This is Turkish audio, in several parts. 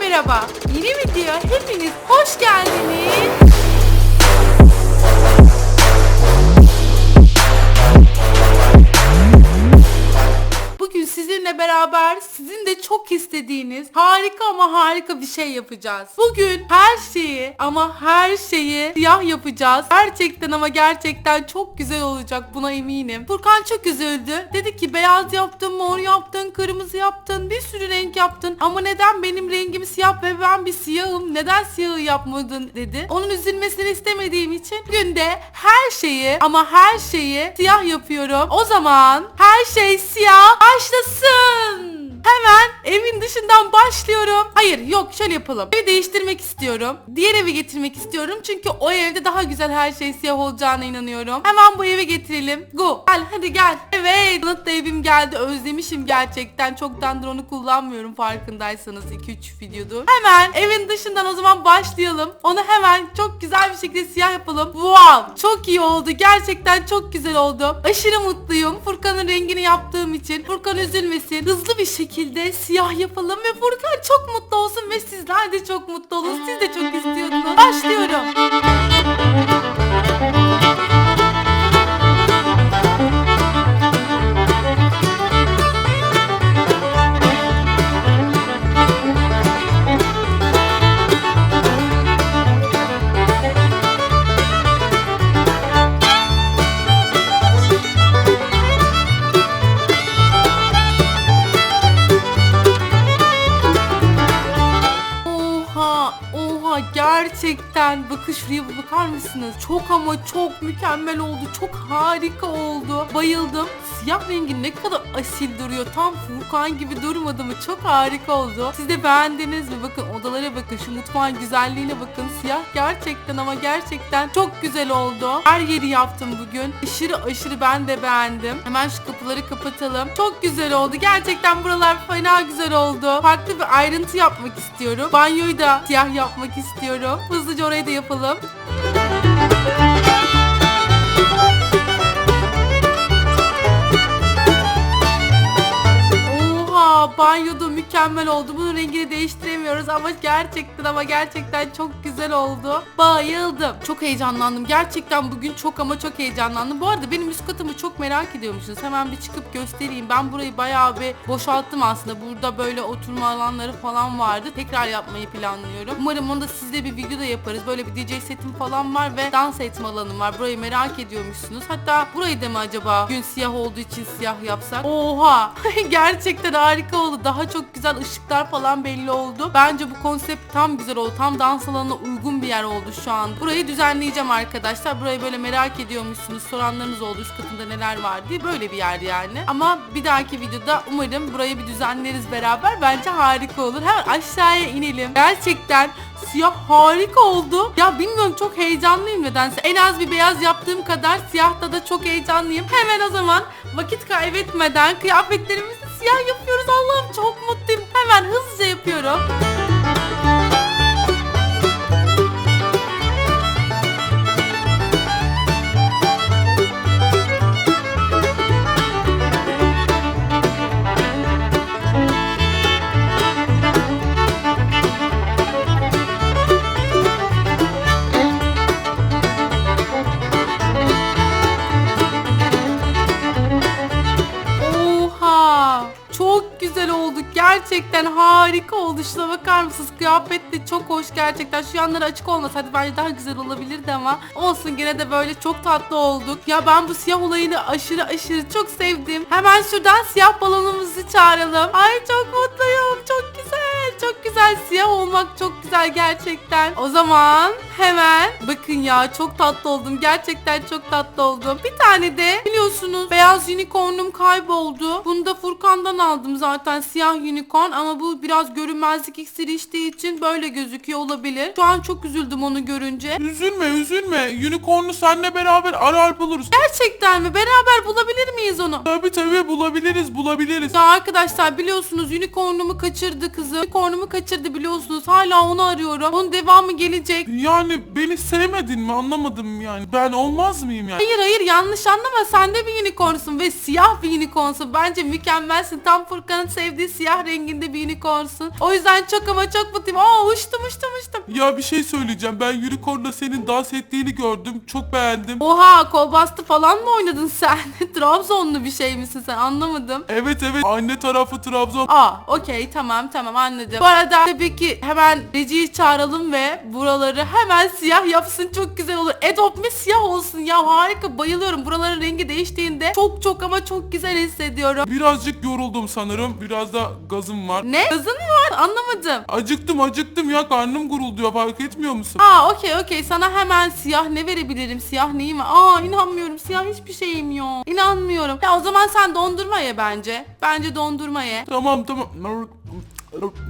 merhaba. Yeni video hepiniz hoş geldiniz. Bugün sizinle beraber sizin de çok istediğiniz harika ama harika bir şey yapacağız. Bugün her şeyi ama her şeyi siyah yapacağız. Gerçekten ama gerçekten çok güzel olacak buna eminim. Furkan çok üzüldü. Dedi ki beyaz yaptın, mor yaptın, kırmızı yaptın, bir sürü renk yaptın. Ama neden benim rengim siyah ve ben bir siyahım? Neden siyahı yapmadın dedi. Onun üzülmesini istemediğim için bugün de her şeyi ama her şeyi siyah yapıyorum. O zaman her şey siyah başlasın. Hemen evin dışından başlıyorum. Hayır yok şöyle yapalım. Evi değiştirmek istiyorum. Diğer evi getirmek istiyorum. Çünkü o evde daha güzel her şey siyah olacağına inanıyorum. Hemen bu eve getirelim. Go. Gel hadi gel. Evet. Yanıtlı evim geldi. Özlemişim gerçekten. Çoktandır onu kullanmıyorum farkındaysanız 2-3 videodur. Hemen evin dışından o zaman başlayalım. Onu hemen çok güzel bir şekilde siyah yapalım. Wow. Çok iyi oldu. Gerçekten çok güzel oldu. Aşırı mutluyum. Furkan'ın rengini yaptığım için. Furkan üzülmesin. Hızlı bir şekilde siyah yapalım ve Furkan çok mutlu olsun ve sizler de çok mutlu olun. Siz de çok gerçekten bakın şuraya bakar mısınız? Çok ama çok mükemmel oldu. Çok harika oldu. Bayıldım. Siyah rengi ne kadar asil duruyor. Tam Furkan gibi durmadı mı? Çok harika oldu. Siz de beğendiniz mi? Bakın odalara bakın. Şu mutfağın güzelliğine bakın. Siyah gerçekten ama gerçekten çok güzel oldu. Her yeri yaptım bugün. Aşırı aşırı ben de beğendim. Hemen şu kapıları kapatalım. Çok güzel oldu. Gerçekten buralar fena güzel oldu. Farklı bir ayrıntı yapmak istiyorum. Banyoyu da siyah yapmak istiyorum. Hızlıca orayı da yapalım. Banyoda mükemmel oldu. Bunun rengini değiştiremiyoruz ama gerçekten ama gerçekten çok güzel oldu. Bayıldım. Çok heyecanlandım. Gerçekten bugün çok ama çok heyecanlandım. Bu arada benim üst katımı çok merak ediyormuşsunuz. Hemen bir çıkıp göstereyim. Ben burayı bayağı bir boşalttım aslında. Burada böyle oturma alanları falan vardı. Tekrar yapmayı planlıyorum. Umarım onu da sizle bir video da yaparız. Böyle bir DJ setim falan var ve dans etme alanım var. Burayı merak ediyormuşsunuz. Hatta burayı da mı acaba gün siyah olduğu için siyah yapsak? Oha! Gerçekten harika oldu. Daha çok güzel ışıklar falan belli oldu. Bence bu konsept tam güzel oldu. Tam dans alanına uygun bir yer oldu şu an. Burayı düzenleyeceğim arkadaşlar. Burayı böyle merak ediyormuşsunuz. Soranlarınız oldu üst katında neler var diye. Böyle bir yer yani. Ama bir dahaki videoda umarım burayı bir düzenleriz beraber. Bence harika olur. Hemen aşağıya inelim. Gerçekten siyah harika oldu. Ya bilmiyorum çok heyecanlıyım nedense. En az bir beyaz yaptığım kadar siyahta da çok heyecanlıyım. Hemen o zaman vakit kaybetmeden kıyafetlerimizi siyah yapıyoruz. Allah'ım çok mutluyum. Hemen hızlıca yapıyorum. Gerçekten harika oldu. Şuna bakar mısınız? Kıyafet de çok hoş gerçekten. Şu yanları açık olmasaydı bence daha güzel olabilirdi ama olsun gene de böyle çok tatlı olduk. Ya ben bu siyah olayını aşırı aşırı çok sevdim. Hemen şuradan siyah balonumuzu çağıralım. Ay çok mutluyum. Güzel. Siyah olmak çok güzel gerçekten. O zaman hemen bakın ya çok tatlı oldum. Gerçekten çok tatlı oldum. Bir tane de biliyorsunuz beyaz unicornum kayboldu. Bunu da Furkan'dan aldım zaten siyah unicorn ama bu biraz görünmezlik iksiri içtiği için böyle gözüküyor olabilir. Şu an çok üzüldüm onu görünce. Üzülme üzülme. Unicorn'u seninle beraber arar buluruz. Gerçekten mi? Beraber bulabilir miyiz onu? Tabi tabi bulabiliriz bulabiliriz. Ya arkadaşlar biliyorsunuz unicornumu kaçırdı kızım. Unicornumu kaçırdı bitirdi biliyorsunuz. Hala onu arıyorum. Onun devamı gelecek. Yani beni sevmedin mi anlamadım yani. Ben olmaz mıyım yani? Hayır hayır yanlış anlama sen de bir unicornsun ve siyah bir unicornsun. Bence mükemmelsin. Tam Furkan'ın sevdiği siyah renginde bir unicornsun. O yüzden çok ama çok mutluyum. Aa uçtum uçtum uçtum. Ya bir şey söyleyeceğim. Ben Unicorn'da senin dans ettiğini gördüm. Çok beğendim. Oha kol bastı falan mı oynadın sen? Trabzonlu bir şey misin sen anlamadım. Evet evet. Anne tarafı Trabzon. Aa okey tamam tamam anladım. Bu arada tabii ki hemen Reci'yi çağıralım ve buraları hemen siyah yapsın çok güzel olur. Adopt mi siyah olsun ya harika bayılıyorum. Buraların rengi değiştiğinde çok çok ama çok güzel hissediyorum. Birazcık yoruldum sanırım. Biraz da gazım var. Ne? Kızın mı var anlamadım. Acıktım acıktım ya. Karnım gurulduyor. Fark etmiyor musun? Aa okey okey sana hemen siyah ne verebilirim siyah neyim? Aa inanmıyorum siyah hiçbir şeyim yok. İnanmıyorum. Ya o zaman sen dondurma ye bence. Bence dondurma ye. Tamam tamam.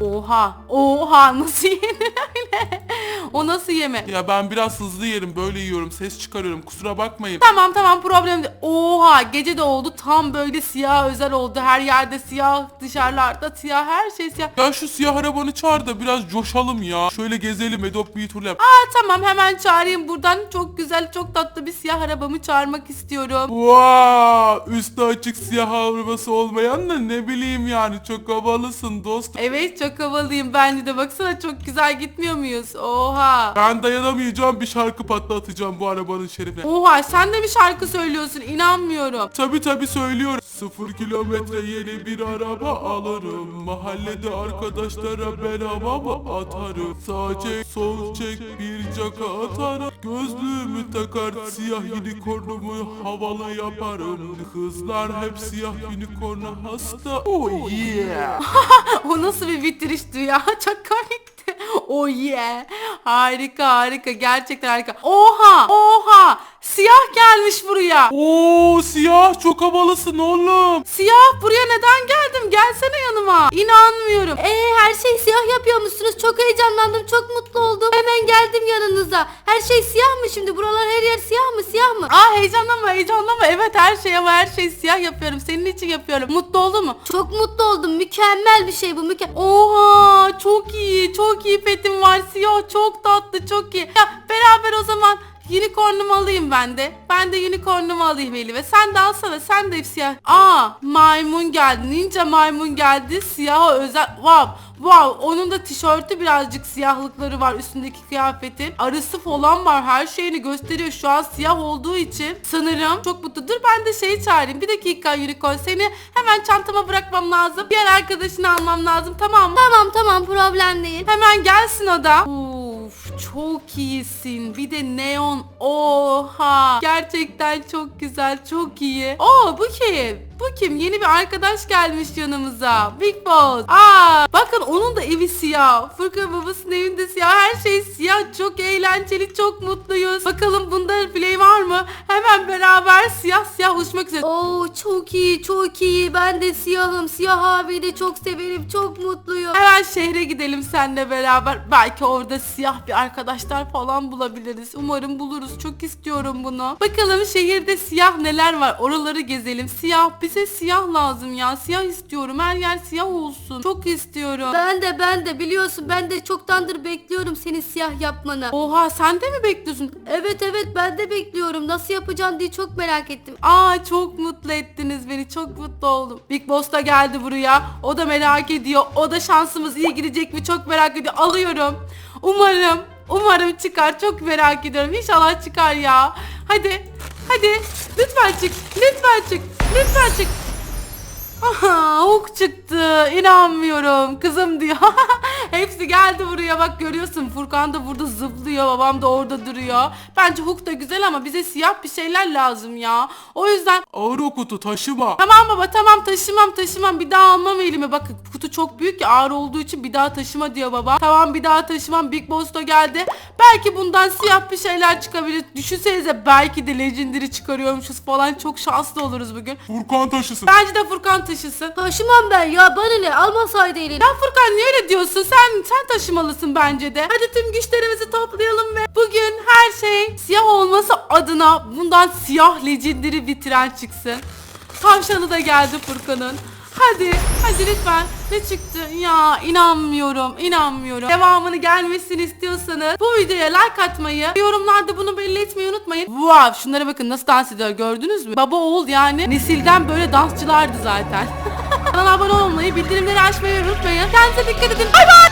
Oha oha nasıl yenir öyle? O nasıl yeme? Ya ben biraz hızlı yerim. Böyle yiyorum. Ses çıkarıyorum. Kusura bakmayın. Tamam tamam problem değil. Oha gece de oldu tam böyle siyah özel oldu. Her yerde siyah dışarılarda siyah her şey siyah. Ya şu siyah arabanı çağır da biraz coşalım ya. Şöyle gezelim. Edop bir turlayalım. Aa tamam hemen çağırayım buradan. Çok güzel çok tatlı bir siyah arabamı çağırmak istiyorum. Wow, üstü açık siyah arabası olmayan da ne bileyim yani çok havalısın dostum. Evet çok havalıyım bence de baksana çok güzel gitmiyor muyuz? Oha. Ben dayanamayacağım bir şarkı patlatacağım bu arabanın şerefine. Oha sen de mi şarkı söylüyorsun inanmıyorum. Tabi tabi söylüyorum. Sıfır kilometre yeni bir araba alırım. Mahallede arkadaşlara ben havamı atarım. Sağ çek sol çek bir caka atarım. Gözlüğümü takar siyah unicornumu havalı yaparım. Kızlar hep siyah unicorna hasta. Oh yeah. o nasıl bir bitirişti ya çok komikti. Oh yeah. Harika harika gerçekten harika. Oha oha siyah gelmiş buraya. Oo siyah çok havalısın oğlum. Siyah buraya neden geldim? Gelsene yanıma. İnanmıyorum. Ee, her şey siyah yapıyormuşsunuz. Çok heyecanlandım. Çok mutlu oldum. Hemen geldim yanınıza. Her şey siyah mı şimdi? Buralar her yer siyah mı? Siyah mı? Aa heyecanlanma heyecanlanma. Evet her şey ama her şey siyah yapıyorum. Senin için yapıyorum. Mutlu oldu mu? Çok mutlu oldum. Mükemmel bir şey bu. Mükemmel. Oha çok iyi çok iyi petim var siyah çok tatlı çok iyi. Ya beraber o zaman unicornumu alayım ben de. Ben de unicornumu alayım elime. Sen de alsana sen de hep siyah. Aa maymun geldi ninja maymun geldi siyah özel. Wow wow onun da tişörtü birazcık siyahlıkları var üstündeki kıyafetin. Arısı falan var her şeyini gösteriyor şu an siyah olduğu için. Sanırım çok mutludur. Ben de şeyi çağırayım. Bir dakika unicorn seni hemen çantama bırakmam lazım. Diğer arkadaşını almam lazım tamam mı? Tamam tamam problem değil. Hemen gelsin o da. Uf çok iyisin. Bir de neon. Oha. Gerçekten çok güzel. Çok iyi. Oo bu kim? Bu kim? Yeni bir arkadaş gelmiş yanımıza. Big Boss. Aa bakın onun da evi siyah. Furkan babasının evinde siyah. Her şey siyah. Çok eğlenceli. Çok mutluyuz. Bakalım bunda play var mı? Hemen beraber siyah siyah uçmak üzere. Oo çok iyi çok iyi. Ben de siyahım. Siyah abi de çok severim. Çok mutluyum. Hemen şehre gidelim seninle beraber. Belki orada siyah bir arkadaşlar falan bulabiliriz. Umarım buluruz. Çok istiyorum bunu. Bakalım şehirde siyah neler var. Oraları gezelim. Siyah bize siyah lazım ya. Siyah istiyorum. Her yer siyah olsun. Çok istiyorum. Ben de ben de biliyorsun ben de çoktandır bekliyorum seni siyah yapmanı. Oha sen de mi bekliyorsun? Evet evet ben de bekliyorum. Nasıl yapacaksın diye çok merak ettim. Aa çok mutlu ettiniz beni. Çok mutlu oldum. Big Boss da geldi buraya. O da merak ediyor. O da şansımız iyi gidecek mi? Çok merak ediyor. Alıyorum. Umarım. Umarım çıkar. Çok merak ediyorum. İnşallah çıkar ya. Hadi. Hadi. Lütfen çık. Lütfen çık. Lütfen çık. Aha, Hulk çıktı. İnanmıyorum. Kızım diyor. Hepsi geldi buraya bak görüyorsun. Furkan da burada zıplıyor. Babam da orada duruyor. Bence Hulk da güzel ama bize siyah bir şeyler lazım ya. O yüzden Ağır o kutu taşıma. Tamam baba tamam taşımam taşımam bir daha almam elime bak kutu çok büyük ya ağır olduğu için bir daha taşıma diyor baba. Tamam bir daha taşımam Big Boss da geldi. Belki bundan siyah bir şeyler çıkabilir. Düşünsenize belki de Legendary çıkarıyormuşuz falan çok şanslı oluruz bugün. Furkan taşısın. Bence de Furkan taşısın. Taşımam ben ya bana ne almasaydı elini. Ya Furkan niye öyle diyorsun? Sen sen taşımalısın bence de. Hadi tüm güçlerimizi toplayalım ve bugün her şey siyah olması adına bundan siyah Legendary bir tren çıksın. Tavşanı da geldi Furkan'ın. Hadi, hadi lütfen. Ne çıktı? Ya inanmıyorum, inanmıyorum. Devamını gelmesini istiyorsanız bu videoya like atmayı, yorumlarda bunu belli etmeyi unutmayın. Wow, şunlara bakın nasıl dans ediyor gördünüz mü? Baba oğul yani nesilden böyle dansçılardı zaten. Kanala abone olmayı, bildirimleri açmayı unutmayın. Kendinize dikkat edin. Bay bay.